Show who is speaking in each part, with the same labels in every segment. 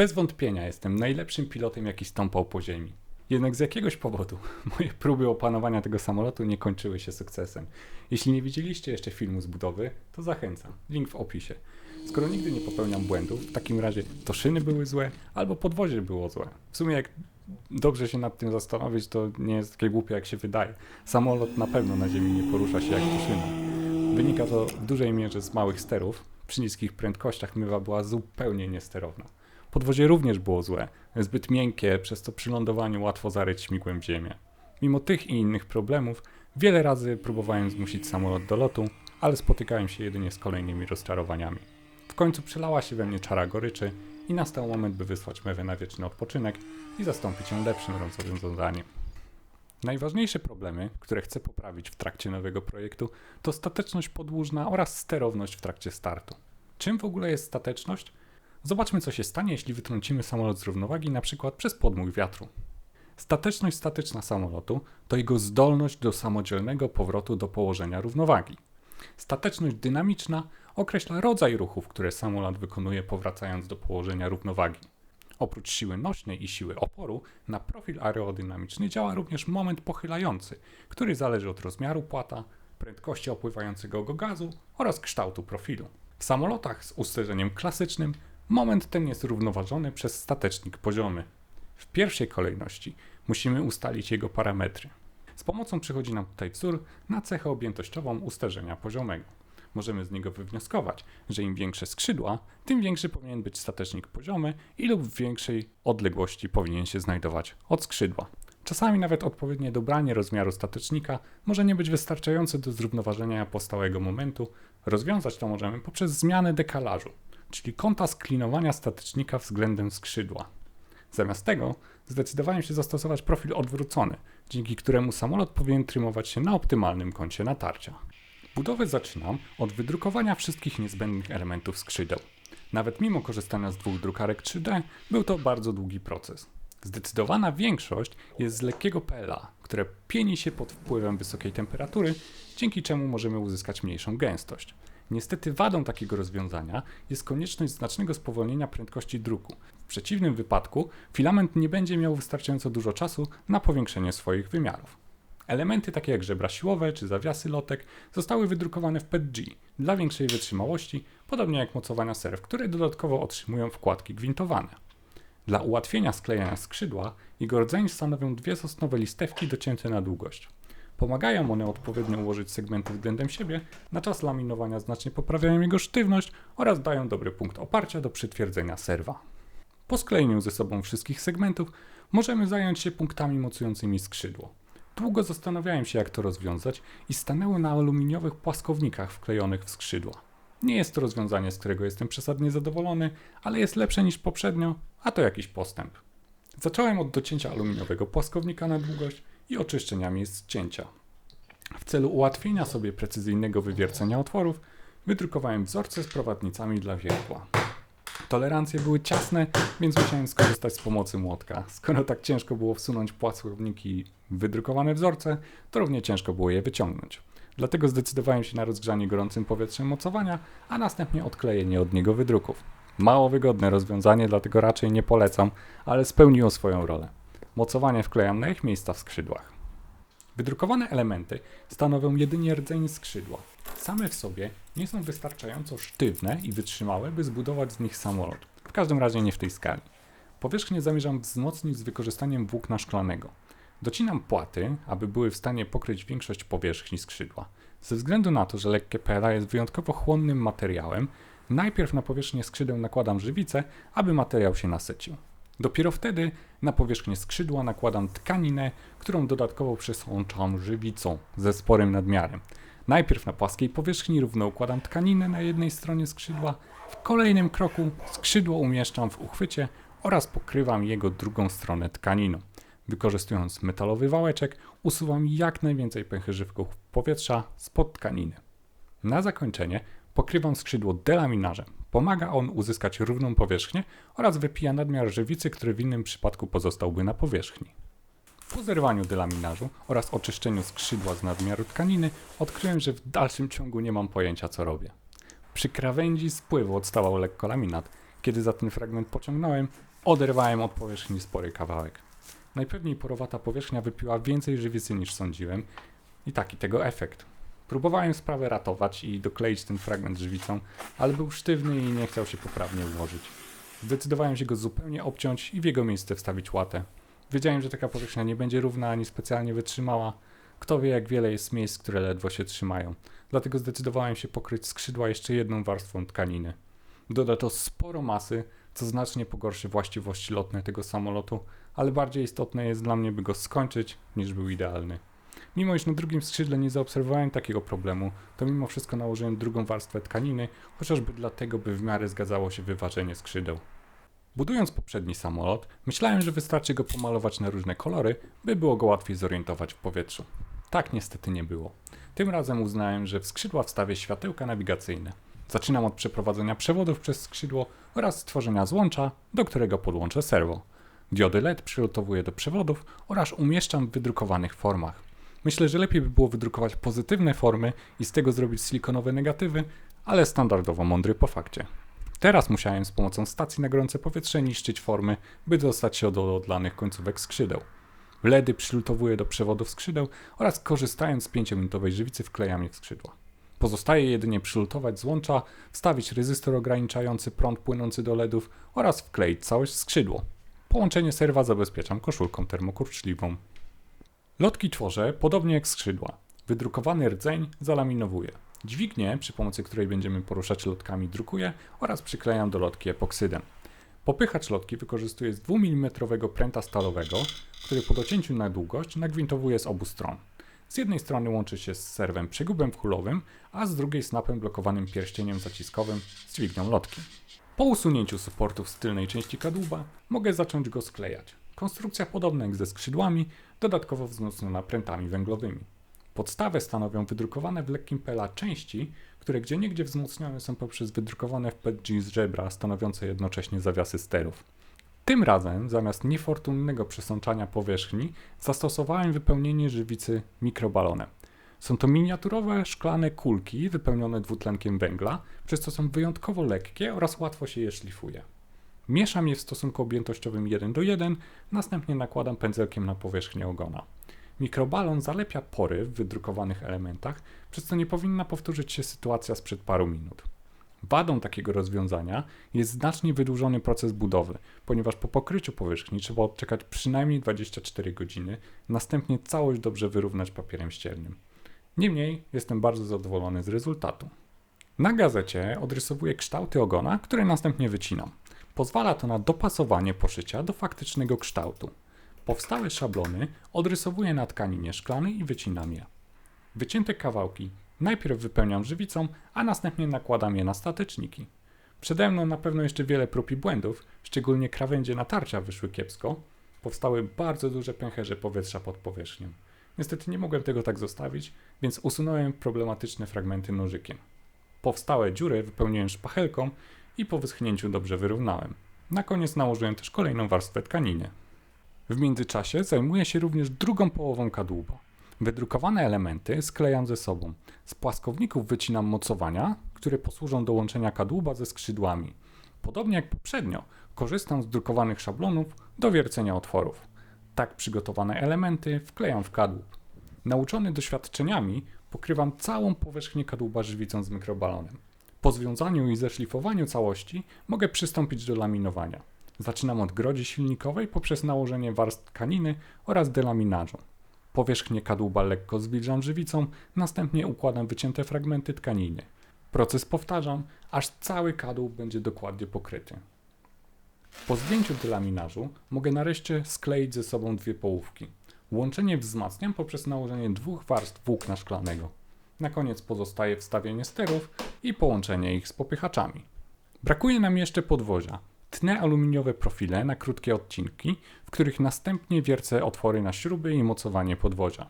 Speaker 1: Bez wątpienia jestem najlepszym pilotem, jaki stąpał po ziemi. Jednak z jakiegoś powodu moje próby opanowania tego samolotu nie kończyły się sukcesem. Jeśli nie widzieliście jeszcze filmu z budowy, to zachęcam. Link w opisie. Skoro nigdy nie popełniam błędów, w takim razie to szyny były złe, albo podwozie było złe. W sumie jak dobrze się nad tym zastanowić, to nie jest takie głupie jak się wydaje. Samolot na pewno na ziemi nie porusza się jak szyna. Wynika to w dużej mierze z małych sterów. Przy niskich prędkościach mywa była zupełnie niesterowna. Podwozie również było złe, zbyt miękkie, przez co przy lądowaniu łatwo zaryć śmigłem w ziemię. Mimo tych i innych problemów, wiele razy próbowałem zmusić samolot do lotu, ale spotykałem się jedynie z kolejnymi rozczarowaniami. W końcu przelała się we mnie czara goryczy i nastał moment, by wysłać mewę na wieczny odpoczynek i zastąpić ją lepszym rodzowym zadaniem. Najważniejsze problemy, które chcę poprawić w trakcie nowego projektu, to stateczność podłużna oraz sterowność w trakcie startu. Czym w ogóle jest stateczność? Zobaczmy, co się stanie, jeśli wytrącimy samolot z równowagi, na przykład przez podmuch wiatru. Stateczność statyczna samolotu to jego zdolność do samodzielnego powrotu do położenia równowagi. Stateczność dynamiczna określa rodzaj ruchów, które samolot wykonuje powracając do położenia równowagi. Oprócz siły nośnej i siły oporu, na profil aerodynamiczny działa również moment pochylający, który zależy od rozmiaru płata, prędkości opływającego go gazu oraz kształtu profilu. W samolotach z usterzeniem klasycznym moment ten jest równoważony przez statecznik poziomy. W pierwszej kolejności musimy ustalić jego parametry. Z pomocą przychodzi nam tutaj wzór na cechę objętościową usterzenia poziomego. Możemy z niego wywnioskować, że im większe skrzydła, tym większy powinien być statecznik poziomy i lub w większej odległości powinien się znajdować od skrzydła. Czasami nawet odpowiednie dobranie rozmiaru statecznika może nie być wystarczające do zrównoważenia postałego momentu. Rozwiązać to możemy poprzez zmianę dekalażu, czyli kąta sklinowania statecznika względem skrzydła. Zamiast tego zdecydowałem się zastosować profil odwrócony, dzięki któremu samolot powinien trymować się na optymalnym kącie natarcia. Budowę zaczynam od wydrukowania wszystkich niezbędnych elementów skrzydeł. Nawet mimo korzystania z dwóch drukarek 3D, był to bardzo długi proces. Zdecydowana większość jest z lekkiego PLA, które pieni się pod wpływem wysokiej temperatury, dzięki czemu możemy uzyskać mniejszą gęstość. Niestety wadą takiego rozwiązania jest konieczność znacznego spowolnienia prędkości druku. W przeciwnym wypadku filament nie będzie miał wystarczająco dużo czasu na powiększenie swoich wymiarów. Elementy takie jak żebra siłowe czy zawiasy lotek zostały wydrukowane w PETG dla większej wytrzymałości, podobnie jak mocowania serw, które dodatkowo otrzymują wkładki gwintowane. Dla ułatwienia sklejania skrzydła jego rdzeń stanowią dwie sosnowe listewki docięte na długość. Pomagają one odpowiednio ułożyć segmenty względem siebie, na czas laminowania znacznie poprawiają jego sztywność oraz dają dobry punkt oparcia do przytwierdzenia serwa. Po sklejeniu ze sobą wszystkich segmentów możemy zająć się punktami mocującymi skrzydło. Długo zastanawiałem się, jak to rozwiązać i stanęły na aluminiowych płaskownikach wklejonych w skrzydła. Nie jest to rozwiązanie, z którego jestem przesadnie zadowolony, ale jest lepsze niż poprzednio, a to jakiś postęp. Zacząłem od docięcia aluminiowego płaskownika na długość i oczyszczenia miejsc cięcia. W celu ułatwienia sobie precyzyjnego wywiercenia otworów, wydrukowałem wzorce z prowadnicami dla wiertła. Tolerancje były ciasne, więc musiałem skorzystać z pomocy młotka. Skoro tak ciężko było wsunąć płaskowniki wydrukowane wzorce, to równie ciężko było je wyciągnąć. Dlatego zdecydowałem się na rozgrzanie gorącym powietrzem mocowania, a następnie odklejenie od niego wydruków. Mało wygodne rozwiązanie, dlatego raczej nie polecam, ale spełniło swoją rolę. Mocowanie wklejam na ich miejsca w skrzydłach. Wydrukowane elementy stanowią jedynie rdzeń skrzydła. Same w sobie nie są wystarczająco sztywne i wytrzymałe, by zbudować z nich samolot. W każdym razie nie w tej skali. Powierzchnię zamierzam wzmocnić z wykorzystaniem włókna szklanego. Docinam płaty, aby były w stanie pokryć większość powierzchni skrzydła. Ze względu na to, że lekkie PLA jest wyjątkowo chłonnym materiałem, najpierw na powierzchnię skrzydeł nakładam żywicę, aby materiał się nasycił. Dopiero wtedy na powierzchnię skrzydła nakładam tkaninę, którą dodatkowo przesączam żywicą ze sporym nadmiarem. Najpierw na płaskiej powierzchni równo układam tkaninę na jednej stronie skrzydła, w kolejnym kroku skrzydło umieszczam w uchwycie oraz pokrywam jego drugą stronę tkaniną. Wykorzystując metalowy wałeczek, usuwam jak najwięcej pęcherzywków powietrza spod tkaniny. Na zakończenie pokrywam skrzydło delaminarzem. Pomaga on uzyskać równą powierzchnię oraz wypija nadmiar żywicy, który w innym przypadku pozostałby na powierzchni. Po zerwaniu delaminarzu oraz oczyszczeniu skrzydła z nadmiaru tkaniny odkryłem, że w dalszym ciągu nie mam pojęcia co robię. Przy krawędzi spływu odstawał lekko laminat, Kiedy za ten fragment pociągnąłem, oderwałem od powierzchni spory kawałek. Najpewniej porowata powierzchnia wypiła więcej żywicy niż sądziłem i taki tego efekt. Próbowałem sprawę ratować i dokleić ten fragment żywicą, ale był sztywny i nie chciał się poprawnie ułożyć. Zdecydowałem się go zupełnie obciąć i w jego miejsce wstawić łatę. Wiedziałem, że taka powierzchnia nie będzie równa ani specjalnie wytrzymała. Kto wie, jak wiele jest miejsc, które ledwo się trzymają. Dlatego zdecydowałem się pokryć skrzydła jeszcze jedną warstwą tkaniny. Doda to sporo masy, co znacznie pogorszy właściwości lotne tego samolotu, ale bardziej istotne jest dla mnie, by go skończyć, niż był idealny. Mimo iż na drugim skrzydle nie zaobserwowałem takiego problemu, to mimo wszystko nałożyłem drugą warstwę tkaniny, chociażby dlatego, by w miarę zgadzało się wyważenie skrzydeł. Budując poprzedni samolot, myślałem, że wystarczy go pomalować na różne kolory, by było go łatwiej zorientować w powietrzu. Tak niestety nie było. Tym razem uznałem, że w skrzydła wstawię światełka nawigacyjne. Zaczynam od przeprowadzenia przewodów przez skrzydło oraz stworzenia złącza, do którego podłączę serwo. Diody LED przygotowuję do przewodów oraz umieszczam w wydrukowanych formach. Myślę, że lepiej by było wydrukować pozytywne formy i z tego zrobić silikonowe negatywy, ale standardowo mądry po fakcie. Teraz musiałem z pomocą stacji na gorące powietrze niszczyć formy, by dostać się do odlanych końcówek skrzydeł. LEDy przylutowuję do przewodów skrzydeł oraz korzystając z 5-minutowej żywicy wklejam je w skrzydła. Pozostaje jedynie przylutować złącza, wstawić rezystor ograniczający prąd płynący do LEDów oraz wkleić całość w skrzydło. Połączenie serwa zabezpieczam koszulką termokurczliwą. Lotki tworzę podobnie jak skrzydła. Wydrukowany rdzeń zalaminowuję. Dźwignię, przy pomocy której będziemy poruszać lotkami, drukuję oraz przyklejam do lotki epoksydem. Popychacz lotki wykorzystuję z 2 mm pręta stalowego, który po docięciu na długość nagwintowuję z obu stron. Z jednej strony łączy się z serwem przegubem wchulowym, a z drugiej snapem blokowanym pierścieniem zaciskowym z dźwignią lotki. Po usunięciu supportów z tylnej części kadłuba mogę zacząć go sklejać. Konstrukcja podobna jak ze skrzydłami, dodatkowo wzmocniona prętami węglowymi. Podstawę stanowią wydrukowane w lekkim pela części, które gdzieniegdzie wzmocnione są poprzez wydrukowane w PETG z żebra stanowiące jednocześnie zawiasy sterów. Tym razem, zamiast niefortunnego przesączania powierzchni, zastosowałem wypełnienie żywicy mikrobalonem. Są to miniaturowe szklane kulki wypełnione dwutlenkiem węgla, przez co są wyjątkowo lekkie oraz łatwo się je szlifuje. Mieszam je w stosunku objętościowym 1 do 1, następnie nakładam pędzelkiem na powierzchnię ogona. Mikrobalon zalepia pory w wydrukowanych elementach, przez co nie powinna powtórzyć się sytuacja sprzed paru minut. Wadą takiego rozwiązania jest znacznie wydłużony proces budowy, ponieważ po pokryciu powierzchni trzeba odczekać przynajmniej 24 godziny, następnie całość dobrze wyrównać papierem ściernym. Niemniej jestem bardzo zadowolony z rezultatu. Na gazecie odrysowuję kształty ogona, które następnie wycinam. Pozwala to na dopasowanie poszycia do faktycznego kształtu. Powstałe szablony odrysowuję na tkaninie szklanej i wycinam je. Wycięte kawałki najpierw wypełniam żywicą, a następnie nakładam je na stateczniki. Przede mną na pewno jeszcze wiele prób i błędów, szczególnie krawędzie natarcia wyszły kiepsko. Powstały bardzo duże pęcherze powietrza pod powierzchnią. Niestety nie mogłem tego tak zostawić, więc usunąłem problematyczne fragmenty nożykiem. Powstałe dziury wypełniłem szpachelką i po wyschnięciu dobrze wyrównałem. Na koniec nałożyłem też kolejną warstwę tkaniny. W międzyczasie zajmuję się również drugą połową kadłuba. Wydrukowane elementy sklejam ze sobą. Z płaskowników wycinam mocowania, które posłużą do łączenia kadłuba ze skrzydłami. Podobnie jak poprzednio, korzystam z drukowanych szablonów do wiercenia otworów. Tak przygotowane elementy wklejam w kadłub. Nauczony doświadczeniami, pokrywam całą powierzchnię kadłuba żywicą z mikrobalonem. Po związaniu i zeszlifowaniu całości mogę przystąpić do laminowania. Zaczynam od grodzi silnikowej poprzez nałożenie warstw tkaniny oraz delaminażu. Powierzchnię kadłuba lekko zwilżam żywicą, następnie układam wycięte fragmenty tkaniny. Proces powtarzam, aż cały kadłub będzie dokładnie pokryty. Po zdjęciu delaminażu mogę nareszcie skleić ze sobą dwie połówki. Łączenie wzmacniam poprzez nałożenie dwóch warstw włókna szklanego. Na koniec pozostaje wstawienie sterów i połączenie ich z popychaczami. Brakuje nam jeszcze podwozia. Tnę aluminiowe profile na krótkie odcinki, w których następnie wiercę otwory na śruby i mocowanie podwozia.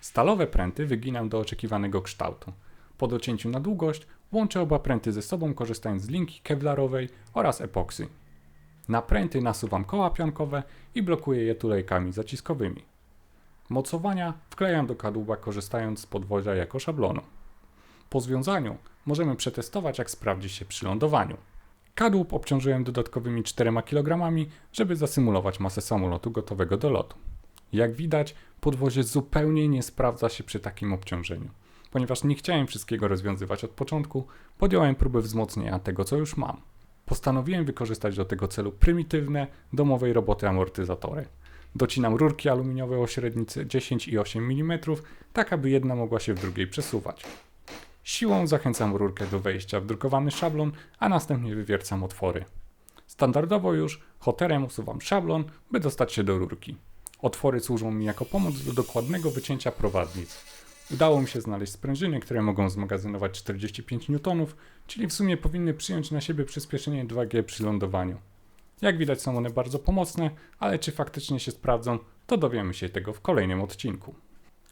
Speaker 1: Stalowe pręty wyginam do oczekiwanego kształtu. Po docięciu na długość łączę oba pręty ze sobą korzystając z linki kevlarowej oraz epoksy. Na pręty nasuwam koła pionkowe i blokuję je tulejkami zaciskowymi. Mocowania wklejam do kadłuba korzystając z podwozia jako szablonu. Po związaniu możemy przetestować jak sprawdzi się przy lądowaniu. Kadłub obciążyłem dodatkowymi 4 kg, żeby zasymulować masę samolotu gotowego do lotu. Jak widać, podwozie zupełnie nie sprawdza się przy takim obciążeniu. Ponieważ nie chciałem wszystkiego rozwiązywać od początku, podjąłem próbę wzmocnienia tego, co już mam. Postanowiłem wykorzystać do tego celu prymitywne, domowej roboty amortyzatory. Docinam rurki aluminiowe o średnicy 10 i 8 mm, tak aby jedna mogła się w drugiej przesuwać. Siłą zachęcam rurkę do wejścia w drukowany szablon, a następnie wywiercam otwory. Standardowo już hoterem usuwam szablon, by dostać się do rurki. Otwory służą mi jako pomoc do dokładnego wycięcia prowadnic. Udało mi się znaleźć sprężyny, które mogą zmagazynować 45 N, czyli w sumie powinny przyjąć na siebie przyspieszenie 2G przy lądowaniu. Jak widać są one bardzo pomocne, ale czy faktycznie się sprawdzą, to dowiemy się tego w kolejnym odcinku.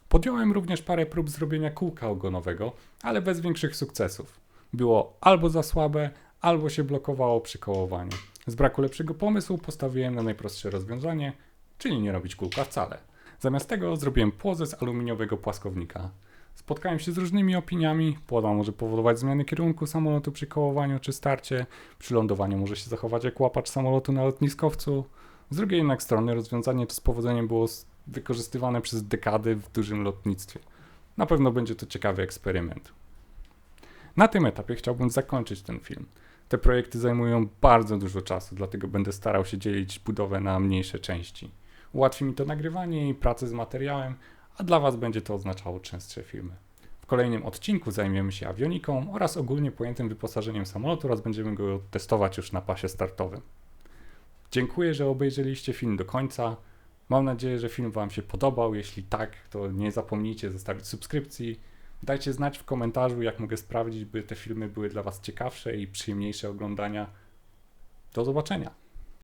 Speaker 1: Podjąłem również parę prób zrobienia kółka ogonowego, ale bez większych sukcesów. Było albo za słabe, albo się blokowało przy kołowaniu. Z braku lepszego pomysłu postawiłem na najprostsze rozwiązanie, czyli nie robić kółka wcale. Zamiast tego zrobiłem płozę z aluminiowego płaskownika. Spotkałem się z różnymi opiniami. Płoda może powodować zmiany kierunku samolotu przy kołowaniu czy starcie. Przy lądowaniu może się zachować jak łapacz samolotu na lotniskowcu. Z drugiej jednak strony rozwiązanie to z powodzeniem było wykorzystywane przez dekady w dużym lotnictwie. Na pewno będzie to ciekawy eksperyment. Na tym etapie chciałbym zakończyć ten film. Te projekty zajmują bardzo dużo czasu, dlatego będę starał się dzielić budowę na mniejsze części. Ułatwi mi to nagrywanie i pracę z materiałem, a dla Was będzie to oznaczało częstsze filmy. W kolejnym odcinku zajmiemy się awioniką oraz ogólnie pojętym wyposażeniem samolotu oraz będziemy go testować już na pasie startowym. Dziękuję, że obejrzeliście film do końca. Mam nadzieję, że film Wam się podobał. Jeśli tak, to nie zapomnijcie zostawić subskrypcji. Dajcie znać w komentarzu, jak mogę sprawdzić, by te filmy były dla Was ciekawsze i przyjemniejsze oglądania. Do zobaczenia.